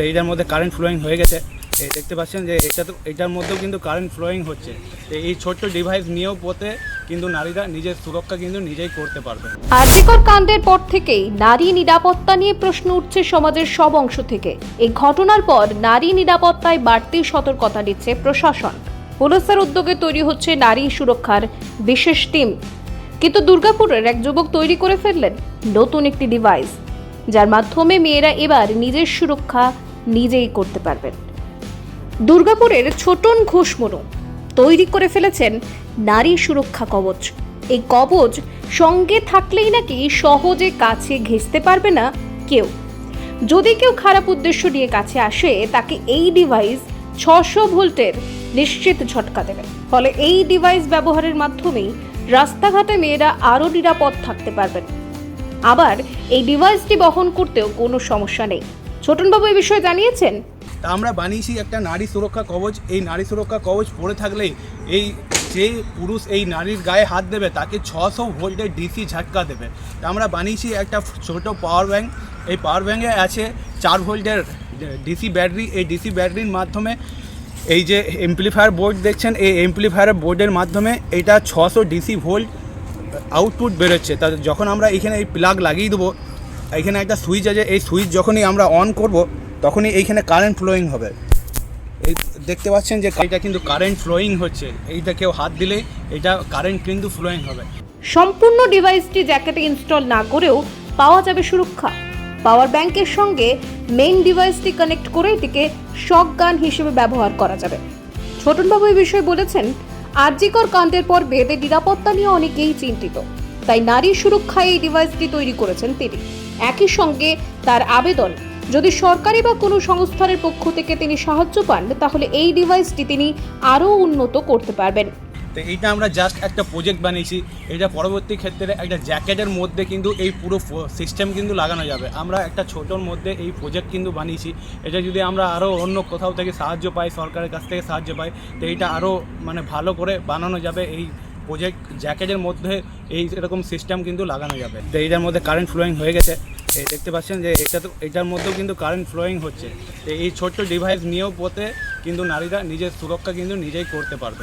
এইটার মধ্যে current flowing হয়ে গেছে দেখতে পাচ্ছেন যে এটা তো এটার মধ্যেও কিন্তু কারেন্ট ফ্লোয়িং হচ্ছে। এই ছোট্ট ডিভাইস নিয়েও পথে কিন্তু নারীরা নিজের সুরক্ষা কিন্তু নিজেই করতে পারবে। আরজিকর কাণ্ডের পর থেকেই নারী নিরাপত্তা নিয়ে প্রশ্ন উঠছে সমাজের সব অংশ থেকে। এই ঘটনার পর নারী নিরাপত্তায় বাড়তি সতর্কতা দিচ্ছে প্রশাসন। পুলিশের উদ্যোগে তৈরি হচ্ছে নারী সুরক্ষার বিশেষ টিম কিন্তু দুর্গাপুরের এক যুবক তৈরি করে ফেললেন নতুন একটি ডিভাইস যার মাধ্যমে মেয়েরা এবার নিজের সুরক্ষা নিজেই করতে পারবেন। দুর্গাপুরের ছোটন ঘোষমনু তৈরি করে ফেলেছেন নারী সুরক্ষা কবচ। এই কবচ সঙ্গে থাকলেই নাকি সহজে কাছে ঘেঁষতে পারবে না কেউ। যদি কেউ খারাপ উদ্দেশ্য নিয়ে কাছে আসে, তাকে এই ডিভাইস ছশো ভোল্টের নিশ্চিত ঝটকা দেবে। ফলে এই ডিভাইস ব্যবহারের মাধ্যমেই রাস্তাঘাটে মেয়েরা আরও নিরাপদ থাকতে পারবেন। আবার এই ডিভাইসটি বহন করতেও কোনো সমস্যা নেই। ছোটনবাবু এই বিষয়ে জানিয়েছেন? আমরা বানিয়েছি একটা নারী সুরক্ষা কবচ। এই নারী সুরক্ষা কবচ পরে থাকলেই এই যে পুরুষ এই নারীর গায়ে হাত দেবে, তাকে ছশো ভোল্টের ডিসি ঝাটকা দেবে। আমরা বানিয়েছি একটা ছোট পাওয়ার ব্যাংক এই পাওয়ার ব্যাঙ্কে আছে চার ভোল্টের ডিসি ব্যাটারি। এই ডিসি ব্যাটারির মাধ্যমে এই যে এমপ্লিফায়ার বোর্ড দেখছেন, এই এমপ্লিফায়ার বোর্ডের মাধ্যমে এটা ছশো ডিসি ভোল্ট আউটপুট বেরোচ্ছে। তা যখন আমরা এখানে এই প্লাগ লাগিয়ে দেবো, এখানে একটা সুইচ আছে, এই সুইচ যখনই আমরা অন করব, তখনই এইখানে কারেন্ট ফ্লোয়িং হবে। এই দেখতে পাচ্ছেন যে এটা কিন্তু কারেন্ট ফ্লোয়িং হচ্ছে। এইটা কেউ হাত দিলে এটা কারেন্ট কিন্তু ফ্লোয়িং হবে। সম্পূর্ণ ডিভাইসটি জ্যাকেটে ইনস্টল না করেও পাওয়া যাবে সুরক্ষা। পাওয়ার ব্যাংকের সঙ্গে মেইন ডিভাইসটি কানেক্ট করে এটিকে শক গান হিসেবে ব্যবহার করা যাবে। ছোটনবাবু এই বিষয়ে বলেছেন আরজিকর কাণ্ডের পর বেদের নিরাপত্তা নিয়ে অনেকেই চিন্তিত। তাই নারী সুরক্ষায় এই ডিভাইসটি তৈরি করেছেন তিনি। একই সঙ্গে তার আবেদন, যদি সরকারি বা কোনো সংস্থানের পক্ষ থেকে তিনি সাহায্য পান, তাহলে এই ডিভাইসটি তিনি আরও উন্নত করতে পারবেন। তো এইটা আমরা জাস্ট একটা প্রজেক্ট বানিয়েছি। এটা পরবর্তী ক্ষেত্রে একটা জ্যাকেটের মধ্যে কিন্তু এই পুরো সিস্টেম কিন্তু লাগানো যাবে। আমরা একটা ছোটোর মধ্যে এই প্রজেক্ট কিন্তু বানিয়েছি। এটা যদি আমরা আরও অন্য কোথাও থেকে সাহায্য পাই, সরকারের কাছ থেকে সাহায্য পাই, তো এইটা আরও মানে ভালো করে বানানো যাবে। এই প্রজেক্ট জ্যাকেটের মধ্যে এই এরকম সিস্টেম কিন্তু লাগানো যাবে। তো এইটার মধ্যে কারেন্ট ফ্লোয়িং হয়ে গেছে। এই দেখতে পাচ্ছেন যে এটা তো এটার মধ্যেও কিন্তু কারেন্ট ফ্লোয়িং হচ্ছে। এই ছোট্ট ডিভাইস নিয়েও পথে কিন্তু নারীরা নিজের সুরক্ষা কিন্তু নিজেই করতে পারবে।